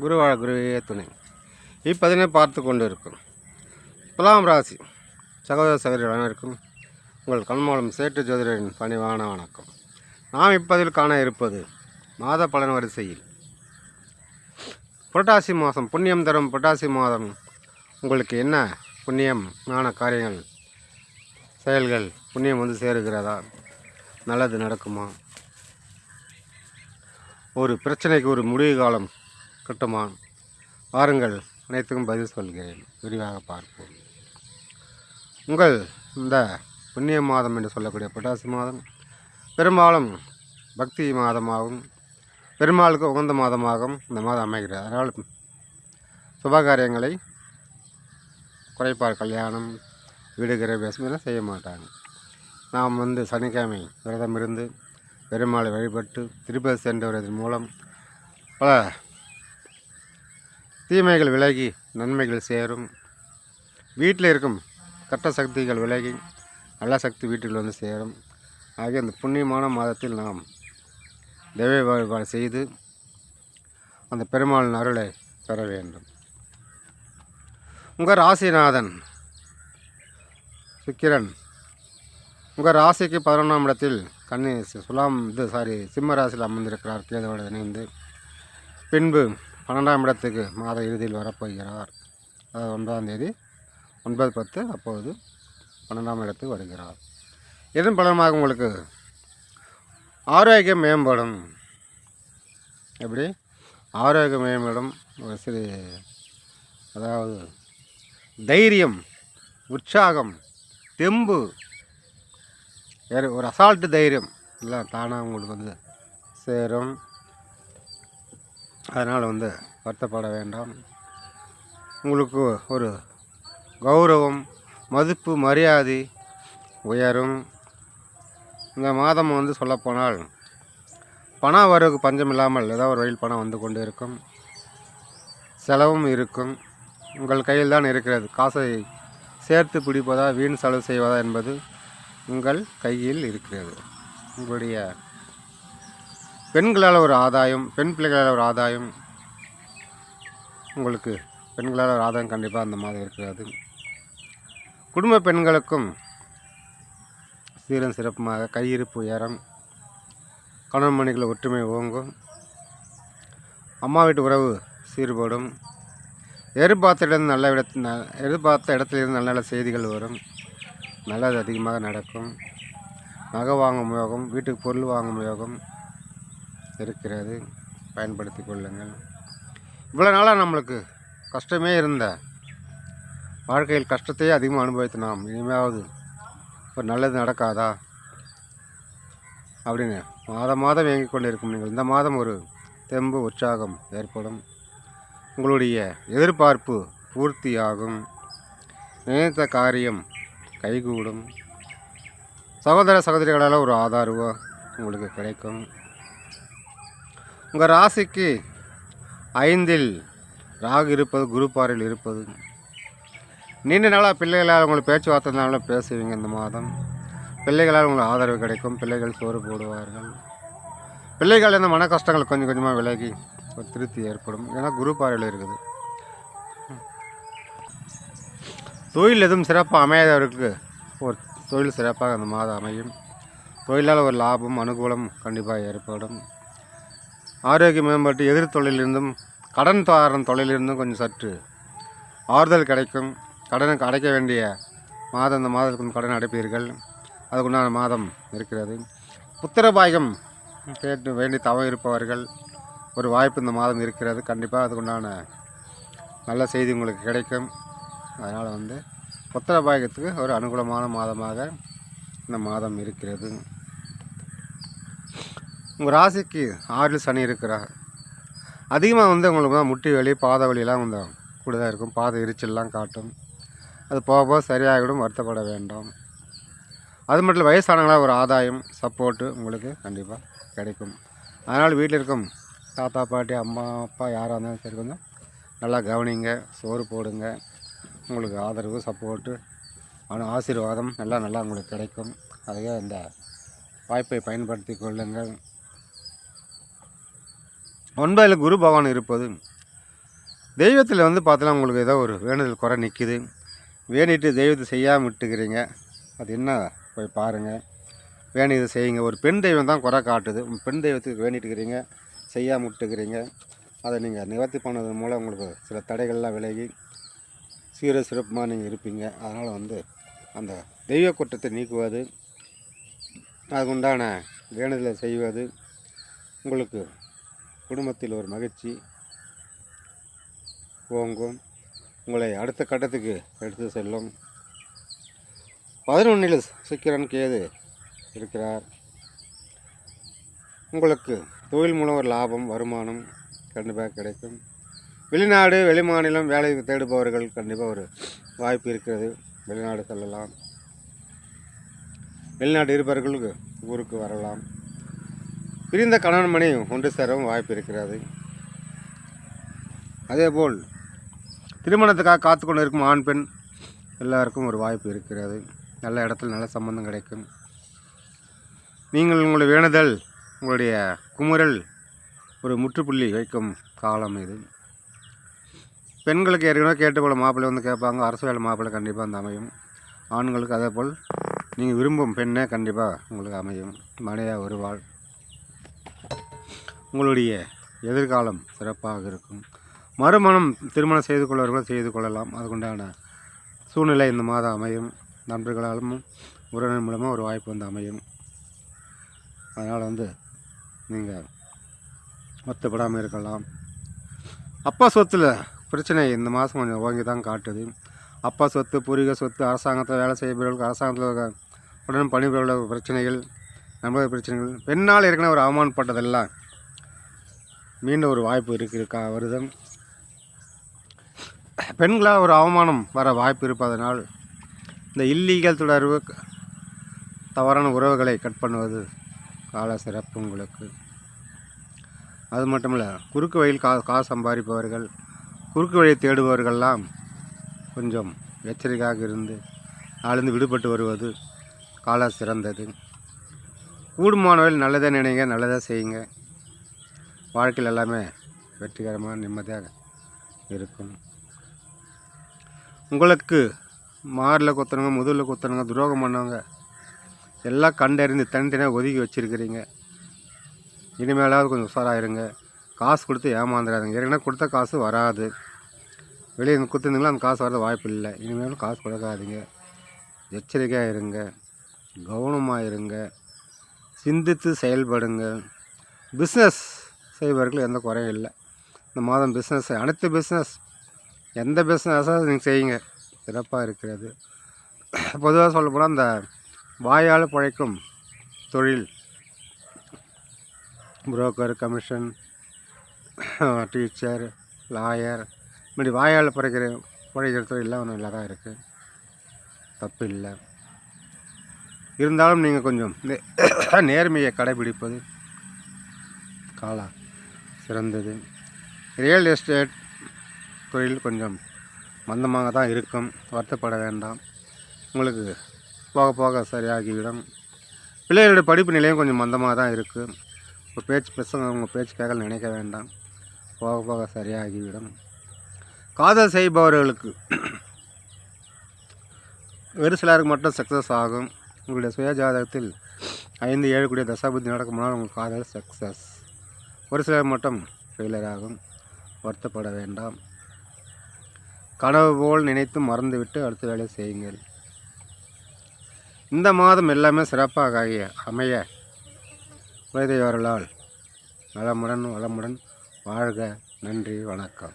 குருவாழ குருவே துணை. இப்பதினை பார்த்து கொண்டு இருக்கும் துலாம் ராசி சகோதர சகோதரி அனைவருக்கும் உங்கள் கண்மூலம் சேட்டு ஜோதிடரின் பணிவான வணக்கம். நாம் இப்பதில் காண இருப்பது மாத பலன் வரிசையில். புரட்டாசி மாதம் புண்ணியம் தரும் புரட்டாசி மாதம் உங்களுக்கு என்ன புண்ணியமான காரியங்கள் செயல்கள் புண்ணியம் வந்து சேருகிறதா? நல்லது நடக்குமா? ஒரு பிரச்சனைக்கு ஒரு முடிவு காலம் கட்டுமா வாருங்கள் அனைத்துக்கும் பதில் சொல்கிறேன். விரிவாக பார்ப்போம். உங்கள் இந்த புண்ணிய மாதம் என்று சொல்லக்கூடிய புட்டாசி மாதம் பெரும்பாலும் பக்தி மாதமாகவும் பெருமாளுக்கு உகந்த மாதமாகவும் இந்த மாதம் அமைகிறது. அதனால் சுபகாரியங்களை குறைப்பார். கல்யாணம் வீடு கிரகவேசம் எல்லாம் செய்ய மாட்டாங்க. நாம் வந்து சனிக்கிழமை விரதம் இருந்து பெருமாளை வழிபட்டு திருப்பதி சென்று வருவதன் மூலம் பல தீமைகள் விலகி நன்மைகள் சேரும். வீட்டில் இருக்கும் கட்ட சக்திகள் விலகி நல்ல சக்தி வீட்டில் வந்து சேரும். ஆகிய அந்த புண்ணியமான மாதத்தில் நாம் தெய்வ வழிபாடு செய்து அந்த பெருமாளின் அருளை பெற வேண்டும். உங்கள் ராசிநாதன் சுக்கிரன் உங்கள் ராசிக்கு பதினொன்றாம் இடத்தில் கன்னி சுலாம் இது சாரி சிம்ம ராசியில் அமர்ந்திருக்கிறார். கேதுவோடு இணைந்து. பின்பு பன்னெண்டாம் இடத்துக்கு மாத இறுதியில் வரப்போகிறார். அதாவது ஒன்பதாம் தேதி ஒன்பது பத்து அப்பொழுது பன்னெண்டாம் இடத்துக்கு வருகிறார். இதன் பலமாக உங்களுக்கு ஆரோக்கியம் மேம்படும். எப்படி? ஆரோக்கியம் மேம்படும். ஒரு சிறு அதாவது தைரியம் உற்சாகம் தெம்பு ஒரு அசால்ட்டு தைரியம் எல்லாம் தானாக உங்களுக்கு வந்து சேரும். அதனால் வந்து வருத்தப்பட வேண்டாம். உங்களுக்கு ஒரு கௌரவம் மதிப்பு மரியாதை உயரும். இந்த மாதம் வந்து சொல்லப்போனால் பணம் வரவுக்கு பஞ்சம் இல்லாமல் ஏதோ ஒரு வழியில் பணம் வந்து கொண்டு இருக்கும். செலவும் இருக்கும். உங்கள் கையில் தான் இருக்கிறது. காசை சேர்த்து பிடிப்பதா வீண் செலவு செய்வதா என்பது உங்கள் கையில் இருக்கிறது. உங்களுடைய பெண்களால் ஒரு ஆதாயம் பெண் பிள்ளைகளால் ஒரு ஆதாயம். உங்களுக்கு பெண்களால் ஒரு ஆதாயம் கண்டிப்பாக அந்த மாதிரி இருக்கிறது குடும்ப பெண்களுக்கும் சீரம் சிறப்புமாக கையிருப்பு உயரம் கணவன் மணிகள் ஒற்றுமை ஓங்கும். அம்மா வீட்டு உறவு சீர்படும். எதிர்பார்த்த இடம் நல்ல இடத்து ந- எதிர்பார்த்த இடத்துலேருந்து நல்ல நல்ல செய்திகள் வரும். நல்லது அதிகமாக நடக்கும். நகை வாங்கும் யோகம் வீட்டுக்கு பொருள் வாங்கும் யோகம். இருக்கிறது. பயன்படுத்தி கொள்ளுங்கள். இவ்வளோ நாளாக நம்மளுக்கு கஷ்டமே இருந்த. வாழ்க்கையில் கஷ்டத்தையே அதிகமாக அனுபவித்து நாம். இனிமையாவது ஒரு நல்லது நடக்காதா? அப்படின்னு மாதம் மாதம் இயங்கிக் கொண்டிருக்கும் நீங்கள். இந்த மாதம் ஒரு தெம்பு உற்சாகம் ஏற்படும். உங்களுடைய எதிர்பார்ப்பு பூர்த்தியாகும். நினைத்த காரியம் கைகூடும். சகோதர சகோதரிகளால் ஒரு ஆதரவு உங்களுக்கு கிடைக்கும். உங்கள் ராசிக்கு ஐந்தில் ராகு இருப்பது குரு பார்வையில் இருப்பது. நீண்ட நாளாக பிள்ளைகளால் உங்களுக்கு பேச்சுவார்த்தைனால பேசுவீங்க இந்த மாதம். பிள்ளைகளால் உங்களுக்கு ஆதரவு கிடைக்கும். பிள்ளைகள் சோறு போடுவார்கள். பிள்ளைகள் இந்த மன கஷ்டங்கள் கொஞ்சம் கொஞ்சமாக விலகி ஒரு திருப்தி ஏற்படும். ஏன்னா குரு பார்வையில் இருக்குது. தொழில் எதுவும் சிறப்பாக அமையாதவர்களுக்கு ஒரு தொழில் சிறப்பாக அந்த மாதம் அமையும். தொழிலால் ஒரு லாபம் அனுகூலம் கண்டிப்பாக ஏற்படும். ஆரோக்கியம் மேம்பாட்டு எதிர் தொழிலிருந்தும் கடன் தாரம் தொழிலிருந்தும் கொஞ்சம் சற்று ஆறுதல் கிடைக்கும். கடனுக்கு அடைக்க வேண்டிய மாதம் இந்த மாதத்துக்கு கடன் அடைப்பீர்கள். அதுக்குண்டான மாதம் இருக்கிறது. புத்திரபாயம் கேட்டு வேண்டி தவம் இருப்பவர்கள் ஒரு வாய்ப்பு இந்த மாதம் இருக்கிறது. கண்டிப்பாக அதுக்குண்டான நல்ல செய்தி உங்களுக்கு கிடைக்கும். அதனால் வந்து புத்திரபாயகத்துக்கு ஒரு அனுகூலமான மாதமாக இந்த மாதம் இருக்கிறது. உங்கள் ராசிக்கு ஆறில் சனி இருக்கிறார். அதிகமாக வந்து உங்களுக்கு தான் முட்டி வலி பாத வலியெல்லாம் கொஞ்சம் கூடுதாக இருக்கும். பாத எரிச்சல்லாம் காட்டும். அது போக போக சரியாகிடும் வருத்தப்பட வேண்டாம். அது மட்டும் இல்லை வயசானவங்களா ஒரு ஆதாயம் சப்போர்ட்டு உங்களுக்கு கண்டிப்பாக கிடைக்கும். அதனால் வீட்டில் இருக்கும் தாத்தா பாட்டி அம்மா அப்பா யாராக இருந்தாலும் சரி கொஞ்சம் நல்லா கவனிங்க சோறு போடுங்க. உங்களுக்கு ஆதரவு சப்போர்ட்டு ஆனால் ஆசீர்வாதம் எல்லாம் நல்லா உங்களுக்கு கிடைக்கும். அதையே இந்த வாய்ப்பை பயன்படுத்தி கொள்ளுங்கள். ஒன்பதில் குரு பகவான் இருப்பது தெய்வத்தில் வந்து பார்த்தோம்னா உங்களுக்கு ஏதோ ஒரு வேண்டுதல் குறை நிற்கிது வேண்டிட்டு தெய்வத்தை செய்யாமல் விட்டுக்கிறீங்க. அது என்ன? போய் பாருங்கள் வேண்டியதை செய்யுங்க. ஒரு பெண் தெய்வம் தான் குறை காட்டுது. பெண் தெய்வத்துக்கு வேண்டிட்டுக்கிறீங்க. செய்யாமல் விட்டுக்கிறீங்க. அதை நீங்கள் நிவர்த்தி பண்ணதன் மூலம் உங்களுக்கு சில தடைகள்லாம் விலகி சீர சிறப்புமாக நீங்கள் இருப்பீங்க. அதனால் வந்து அந்த தெய்வ குற்றத்தை நீக்குவது அதுக்குண்டான வேண்டுதலை செய்வது உங்களுக்கு குடும்பத்தில் ஒரு மகிழ்ச்சி. ஓங்கும். உங்களை அடுத்த கட்டத்துக்கு எடுத்து செல்லும். பதினொன்றில் சுக்கிரன் கேது இருக்கிறார். உங்களுக்கு தொழில் மூலம் ஒரு லாபம் வருமானம் கண்டிப்பாக கிடைக்கும். வெளிநாடு வெளிமாநிலம் வேலை தேடுபவர்கள் கண்டிப்பாக ஒரு வாய்ப்பு இருக்கிறது. வெளிநாடு செல்லலாம். வெளிநாடு இருப்பவர்களுக்கு ஊருக்கு வரலாம். பிரிந்த கணவன் மணி ஒன்று சேரவும் வாய்ப்பு இருக்கிறது. அதேபோல் திருமணத்துக்காக காத்து கொண்டு இருக்கும் ஆண் பெண் எல்லாருக்கும் ஒரு வாய்ப்பு இருக்கிறது. நல்ல இடத்துல நல்ல சம்பந்தம் கிடைக்கும். நீங்கள் உங்களுடைய வேணுதல் உங்களுடைய குமுறல் ஒரு முற்றுப்புள்ளி வைக்கும் காலம் இது. பெண்களுக்கு ஏற்கனவே கேட்டுக்கொள்ள மாப்பிள்ளை வந்து கேட்பாங்க. அரசு வேலை மாப்பிள்ளை கண்டிப்பாக வந்து அமையும். ஆண்களுக்கு அதே போல் நீங்கள் விரும்பும் பெண்ணே கண்டிப்பாக உங்களுக்கு அமையும். மனையாக வருவாள் உங்களுடைய எதிர்காலம் சிறப்பாக இருக்கும். மறுமணம் திருமணம் செய்து கொள்வர்கள் செய்து கொள்ளலாம். அதுக்குண்டான சூழ்நிலை இந்த மாதம் அமையும். நண்பர்களாலும் உறவினர் மூலமாக ஒரு வாய்ப்பு வந்து அமையும். அதனால் வந்து நீங்கள் வருத்தப்படாமல் இருக்கலாம். அப்பா சொத்தில் பிரச்சனை இந்த மாதம் கொஞ்சம் ஓங்கி தான் காட்டுது. அப்பா சொத்து பூர்வீக சொத்து அரசாங்கத்தில் வேலை செய்பவர்களுக்கு அரசாங்கத்தில் உடன் பணிபுரிபவர்களுக்கு பிரச்சனைகள் நண்பர்கள் பிரச்சனைகள். பெண்ணால் ஏற்கனவே ஒரு அவமானப்பட்டதெல்லாம் மீண்டும் ஒரு வாய்ப்பு இருக்கிறக்கா இருக்கா வருது பெண்களாக ஒரு அவமானம் வர வாய்ப்பு இருப்பதனால் இந்த இல்லீகல் தொடர்பு தவறான உறவுகளை கட் பண்ணுவது கால சிறப்பு உங்களுக்கு. அது மட்டும் இல்லை குறுக்கு வழியில் கா காசு சம்பாதிப்பவர்கள் குறுக்கு வழியை தேடுபவர்கள்லாம் கொஞ்சம் எச்சரிக்கையாக இருந்து நாளிருந்து விடுபட்டு வருவது கால சிறந்தது. கூடுமானவர்கள் நல்லதை நினைங்க நல்லதாக செய்யுங்க. வாழ்க்கையில் எல்லாமே வெற்றிகரமாக நிம்மதியாக இருக்கும். உங்களுக்கு மாரில் குத்துனவங்க முதுகில் குத்துனவங்க துரோகம் பண்ணவங்க எல்லாம் கண்டறிந்து தனித்தனியாக ஒதுக்கி வச்சுருக்கிறீங்க. இனிமேலாவது கொஞ்சம் உஷாராயிருங்க காசு கொடுத்து ஏமாந்துடாதுங்க ஏற்கனவே கொடுத்த காசு வராது. வெளியே கொடுத்துருந்தீங்களா அந்த காசு வரது வாய்ப்பு இல்லை. இனிமேலும் காசு கொடுக்காதீங்க. எச்சரிக்கையாக இருங்க. கவனமாக இருங்க. சிந்தித்து செயல்படுங்க. பிஸ்னஸ் செய்பவர்கள் எந்த குறையும் இல்லை. இந்த மாதம் பிஸ்னஸ் அனைத்து பிஸ்னஸ் எந்த பிஸ்னஸாக நீங்கள் செய்யுங்க. சிறப்பாக இருக்கிறது. பொதுவாக சொல்லப்போனால் இந்த வாயால் பிழைக்கும் தொழில். புரோக்கர் கமிஷன் டீச்சர் லாயர் இப்படி வாயால் பிழைக்கிற பிழைக்கிற தொழிலெலாம் நல்லா தான் இருக்குது தப்பு இல்லை. இருந்தாலும் நீங்கள் கொஞ்சம் நேர்மையை கடைபிடிப்பது காலா சிறந்தது. ரியல் எஸ்டேட் தொழில் கொஞ்சம் மந்தமாக தான் இருக்கும். வருத்தப்பட வேண்டாம். உங்களுக்கு போக போக சரியாகிவிடும். பிள்ளைகளுடைய படிப்பு நிலையம் கொஞ்சம் மந்தமாக தான் இருக்குது உங்கள் பேச்சு பசங்க உங்கள் பேச்சு கேட்கல நினைக்க வேண்டாம். போக போக சரியாகிவிடும். காதல் செய்பவர்களுக்கு ஒரு சிலருக்கு மட்டும் சக்ஸஸ் ஆகும். உங்களுடைய சுய ஜாதகத்தில் ஐந்து ஏழு கூடிய தசாபுத்தி நடக்குமானால் உங்கள் காதல் சக்ஸஸ் ஒரு சிலர் மட்டும் ஃபெயிலியர் வருத்தப்பட வேண்டாம். கனவு போல் நினைத்து மறந்துவிட்டு அடுத்த வேலை செய்யுங்கள். இந்த மாதம் எல்லாமே சிறப்பாக ஆகிய அமைய குலதெய்வர்களால் நலமுடன் வளமுடன் வாழ்க. நன்றி வணக்கம்.